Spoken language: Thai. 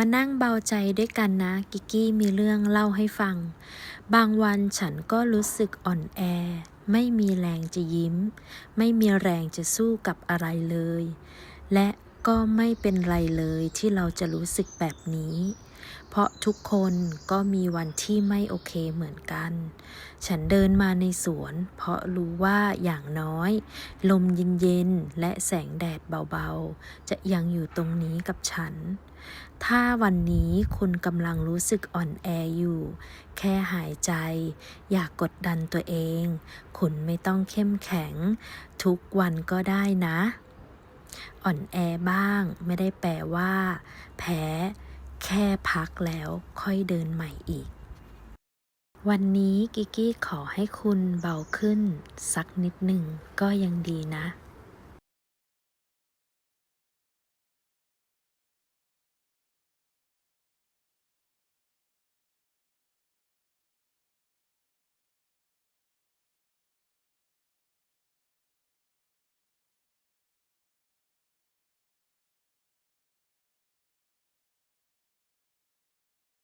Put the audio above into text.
มานั่งเบาใจด้วยกันนะ กิกกี้มีเรื่องเล่าให้ฟัง บางวันฉันก็รู้สึกอ่อนแอ ไม่มีแรงจะยิ้ม ไม่มีแรงจะสู้กับอะไรเลย และก็ไม่เป็นไรเลยที่เราจะรู้สึกแบบนี้ เพราะทุกคนก็มีวันที่ไม่โอเคเหมือนกัน ฉันเดินมาในสวน เพราะรู้ว่าอย่างน้อย ลมเย็นๆและแสงแดดเบาๆ จะยังอยู่ตรงนี้กับฉัน ถ้าวันนี้คุณกำลังรู้สึกอ่อนแออยู่ แค่หายใจ อยากกดดันตัวเอง คุณไม่ต้องเข้มแข็ง ทุกวันก็ได้นะ อ่อนแอบ้างไม่ได้แปลว่า แพ้ แค่พักแล้วค่อยเดินใหม่อีก วันนี้กิกกี้ขอให้คุณเบาขึ้น สักนิดหนึ่งก็ยังดีนะ